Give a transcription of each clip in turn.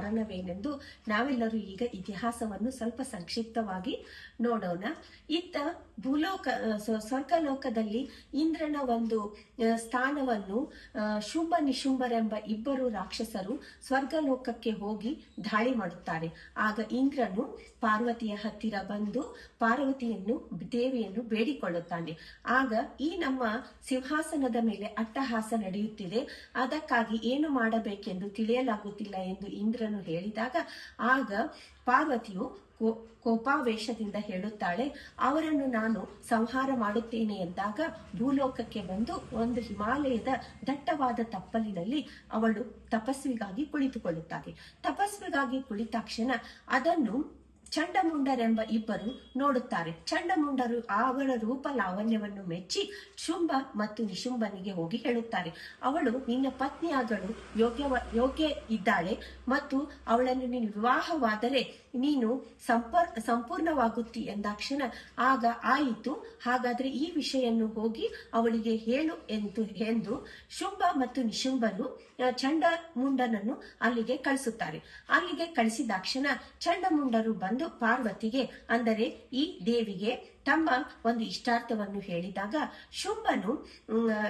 ಕಾರಣವೇನೆಂದು ನಾವೆಲ್ಲರೂ ಈಗ ಇತಿಹಾಸವನ್ನು ಸ್ವಲ್ಪ ಸಂಕ್ಷಿಪ್ತವಾಗಿ ನೋಡೋಣ. ಇತ್ತ ಭೂಲೋಕ ಸ್ವರ್ಗಲೋಕದಲ್ಲಿ ಇಂದ್ರನ ಒಂದು ಸ್ಥಾನವನ್ನು ಶುಂಭ ನಿಶುಂಭರೆಂಬ ಇಬ್ಬರು ರಾಕ್ಷಸರು ಸ್ವರ್ಗಲೋಕಕ್ಕೆ ಹೋಗಿ ದಾಳಿ ಮಾಡುತ್ತಾರೆ. ಆಗ ಇಂದ್ರನು ಪಾರ್ವತಿಯ ಹತ್ತಿರ ಬಂದು ಪಾರ್ವತಿಯನ್ನು, ದೇವಿಯನ್ನು ಬೇಡಿಕೊಳ್ಳುತ್ತಾನೆ. ಆಗ ಈ ನಮ್ಮ ಸಿಂಹಾಸನದ ಮೇಲೆ ಅಟ್ಟಹಾಸ ನಡೆಯುತ್ತಿದೆ. ಅದಕ್ಕಾಗಿ ಏನು ಮಾಡಬೇಕೆಂದು ತಿಳಿಯಲಾಗುತ್ತಿಲ್ಲ ಎಂದು ಇಂದ್ರನು ಹೇಳಿದಾಗ ಆಗ ಪಾರ್ವತಿಯು ಕೋಪಾವೇಶದಿಂದ ಹೇಳುತ್ತಾಳೆ, ಅವರನ್ನು ನಾನು ಸಂಹಾರ ಮಾಡುತ್ತೇನೆ ಎಂದಾಗ ಭೂಲೋಕಕ್ಕೆ ಬಂದು ಒಂದು ಹಿಮಾಲಯದ ದಟ್ಟವಾದ ತಪ್ಪಲಿನಲ್ಲಿ ಅವಳು ತಪಸ್ವಿಗಾಗಿ ಕುಳಿತುಕೊಳ್ಳುತ್ತಾಳೆ. ತಪಸ್ವಿಗಾಗಿ ಕುಳಿತಾಕ್ಷಣ ಅದನ್ನು ಚಂಡಮುಂಡರೆಂಬ ಇಬ್ಬರು ನೋಡುತ್ತಾರೆ. ಚಂಡಮುಂಡರು ಅವರ ರೂಪ ಲಾವಣ್ಯವನ್ನು ಮೆಚ್ಚಿ ಶುಂಭ ಮತ್ತು ನಿಶುಂಭನಿಗೆ ಹೋಗಿ ಹೇಳುತ್ತಾರೆ. ಅವಳು, ನಿನ್ನ ಪತ್ನಿಯಾದಳು ಯೋಗ್ಯ ಯೋಗ್ಯ ಇದ್ದಾಳೆ ಮತ್ತು ಅವಳನ್ನು ನೀನು ವಿವಾಹವಾದರೆ ನೀನು ಸಂಪರ್, ಸಂಪೂರ್ಣವಾಗುತ್ತಿ ಎಂದಾಕ್ಷಣ ಆಗ ಆಯಿತು. ಹಾಗಾದ್ರೆ ಈ ವಿಷಯನ್ನು ಹೋಗಿ ಅವಳಿಗೆ ಹೇಳು ಎಂದು ಎಂದು ಶುಂಭ ಮತ್ತು ನಿಶುಂಭನು ಚಂಡಮುಂಡನನ್ನು ಅಲ್ಲಿಗೆ ಕಳಿಸುತ್ತಾರೆ. ಅಲ್ಲಿಗೆ ಕಳಿಸಿದಾಕ್ಷಣ ಚಂಡಮುಂಡರು ಬಂದು ಪಾರ್ವತಿಗೆ, ಅಂದರೆ ಈ ದೇವಿಗೆ ತಮ್ಮ ಒಂದು ಇಷ್ಟಾರ್ಥವನ್ನು ಹೇಳಿದಾಗ, ಶುಂಭನು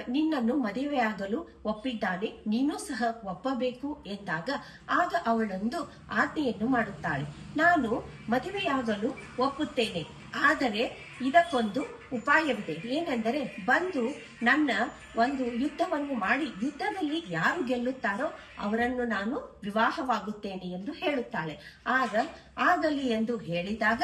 ನಿನ್ನನ್ನು ಮದುವೆಯಾಗಲು ಒಪ್ಪಿದ್ದಾನೆ, ನೀನು ಸಹ ಒಪ್ಪಬೇಕು ಎಂದಾಗ, ಆಗ ಅವಳೊಂದು ಆಜ್ಞೆಯನ್ನು ಮಾಡುತ್ತಾಳೆ. ನಾನು ಮದುವೆಯಾಗಲು ಒಪ್ಪುತ್ತೇನೆ, ಆದರೆ ಇದಕ್ಕೊಂದು ಉಪಾಯವಿದೆ. ಏನೆಂದರೆ ಬಂದು ನನ್ನ ಒಂದು ಯುದ್ಧವನ್ನು ಮಾಡಿ, ಯುದ್ಧದಲ್ಲಿ ಯಾರು ಗೆಲ್ಲುತ್ತಾರೋ ಅವರನ್ನು ನಾನು ವಿವಾಹವಾಗುತ್ತೇನೆ ಎಂದು ಹೇಳುತ್ತಾಳೆ. ಆಗ ಆಗಲಿ ಎಂದು ಹೇಳಿದಾಗ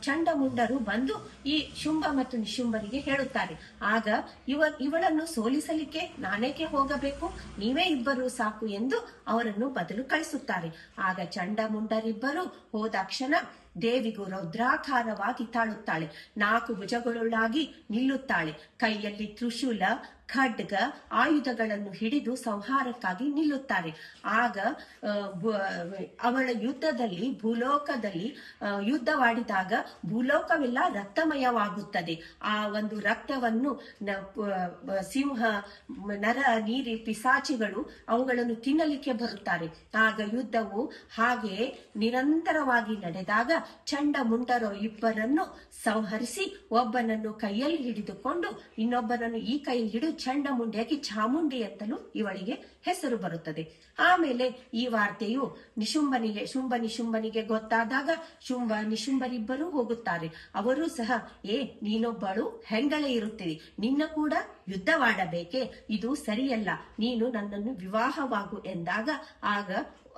ಚಂಡಮುಂಡರು ಬಂದು ಈ ಶುಂಭ ಮತ್ತು ನಿಶುಂಭರಿಗೆ ಹೇಳುತ್ತಾರೆ. ಆಗ ಇವ, ಇವಳನ್ನು ಸೋಲಿಸಲಿಕ್ಕೆ ನಾನೇಕೆ ಹೋಗಬೇಕು? ನೀವೇ ಇಬ್ಬರು ಸಾಕು ಎಂದು ಅವರನ್ನು ಬದಲು ಕಳಿಸುತ್ತಾರೆ. ಆಗ ಚಂಡಮುಂಡರಿಬ್ಬರು ಹೋದಾಕ್ಷಣ ದೇವಿಗೂ ರೌದ್ರಾಕಾರವಾಗಿ ತಾಳುತ್ತಾಳೆ. ನಾಲ್ಕು ಭುಜಗಳುಳ್ಳಾಗಿ ನಿಲ್ಲುತ್ತಾಳೆ ಕೈಯಲ್ಲಿ ತ್ರಿಶೂಲ ಖಡ್ಗ ಆಯುಧಗಳನ್ನು ಹಿಡಿದು ಸಂಹಾರಕ್ಕಾಗಿ ನಿಲ್ಲುತ್ತಾರೆ. ಆಗ ಅವಳ ಯುದ್ಧದಲ್ಲಿ, ಭೂಲೋಕದಲ್ಲಿ ಯುದ್ಧವಾಡಿದಾಗ ಭೂಲೋಕವೆಲ್ಲ ರಕ್ತಮಯವಾಗುತ್ತದೆ. ಆ ಒಂದು ರಕ್ತವನ್ನು ಸಿಂಹ, ನರ ನೀರಿ ಪಿಸಾಚಿಗಳು ಅವುಗಳನ್ನು ತಿನ್ನಲಿಕ್ಕೆ ಬರುತ್ತಾರೆ. ಆಗ ಯುದ್ಧವು ಹಾಗೆಯೇ ನಿರಂತರವಾಗಿ ನಡೆದಾಗ ಚಂಡ ಮುಂಡರೋ ಇಬ್ಬರನ್ನು ಸಂಹರಿಸಿ, ಒಬ್ಬನನ್ನು ಕೈಯಲ್ಲಿ ಹಿಡಿದುಕೊಂಡು, ಇನ್ನೊಬ್ಬನನ್ನು ಈ ಕೈ ಹಿಡಿದು ಚಂಡ ಮುಂಡೆಯಾಗಿ ಚಾಮುಂಡಿ ಅಂತಲೂ ಇವಳಿಗೆ ಹೆಸರು ಬರುತ್ತದೆ. ಆಮೇಲೆ ಈ ವಾರ್ತೆಯು ನಿಶುಂಬನಿಗೆ ಶುಂಭ ನಿಶುಂಬನಿಗೆ ಗೊತ್ತಾದಾಗ ಶುಂಭ ನಿಶುಂಬರಿಬ್ಬರೂ ಹೋಗುತ್ತಾರೆ. ಅವರು ಸಹ, ಏ, ನೀನೊಬ್ಬಳು ಹೆಂಗಳೆ ಇರುತ್ತೀರಿ. ನಿನ್ನ ಕೂಡ ಯುದ್ಧವಾಡಬೇಕೆ. ಇದು ಸರಿಯಲ್ಲ. ನೀನು ನನ್ನನ್ನು ವಿವಾಹವಾಗು ಎಂದಾಗ, ಆಗ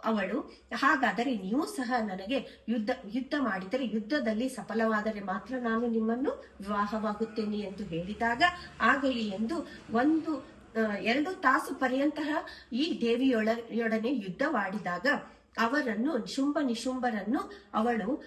ಅವಳು, ಹಾಗಾದರೆ ನೀವು ಸಹ ನನಗೆ ಯುದ್ಧ ಯುದ್ಧ ಮಾಡಿದರೆ ಯುದ್ಧದಲ್ಲಿ ಸಫಲವಾದರೆ ಮಾತ್ರ ನಾನು ನಿಮ್ಮನ್ನು ವಿವಾಹವಾಗುತ್ತೇನೆ ಎಂದು ಹೇಳಿದಾಗ, ಆಗಲಿ ಎಂದು ಒಂದು ಎರಡು ತಾಸು ಪರ್ಯಂತಹ ಈ ದೇವಿಯೊಳಯೊಡನೆ ಯುದ್ಧವಾಡಿದಾಗ ಅವರನ್ನು ಶುಂಭ ನಿಶುಂಭರನ್ನು ಅವಳು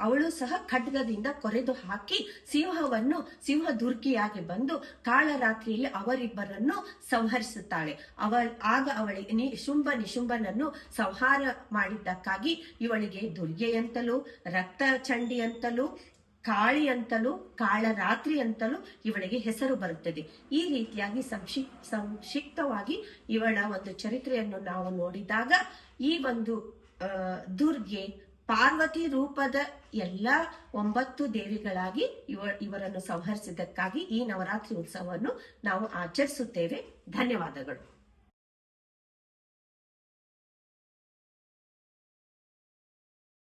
ಅವಳು ಸಹ ಖಡ್ಗದಿಂದ ಕೊರೆದು ಹಾಕಿ ಸಿಂಹವನ್ನು ಸಿಂಹ ದುರ್ಗಿಯಾಗಿ ಬಂದು ಕಾಳರಾತ್ರಿಯಲ್ಲಿ ಅವರಿಬ್ಬರನ್ನು ಸಂಹರಿಸುತ್ತಾಳೆ. ಅವ, ಆಗ ಅವಳಿಗೆ ಶುಂಭ ನಿಶುಂಭನನ್ನು ಸಂಹಾರ ಮಾಡಿದ್ದಕ್ಕಾಗಿ ಇವಳಿಗೆ ದುರ್ಗೆಯಂತಲೂ ರಕ್ತ ಚಂಡಿ ಅಂತಲೂ ಕಾಳಿ ಅಂತಲೂ ಕಾಳರಾತ್ರಿ ಅಂತಲೂ ಇವಳಿಗೆ ಹೆಸರು ಬರುತ್ತದೆ. ಈ ರೀತಿಯಾಗಿ ಸಂಕ್ಷಿ ಸಂಕ್ಷಿಪ್ತವಾಗಿ ಇವಳ ಒಂದು ಚರಿತ್ರೆಯನ್ನು ನಾವು ನೋಡಿದಾಗ, ಈ ಒಂದು ದುರ್ಗೆ ಪಾರ್ವತಿ ರೂಪದ ಎಲ್ಲ ಒಂಬತ್ತು ದೇವಿಗಳಾಗಿ ಇವ, ಇವರನ್ನು ಸಂಹರಿಸಿದ್ದಕ್ಕಾಗಿ ಈ ನವರಾತ್ರಿ ಉತ್ಸವವನ್ನು ನಾವು ಆಚರಿಸುತ್ತೇವೆ. ಧನ್ಯವಾದಗಳು.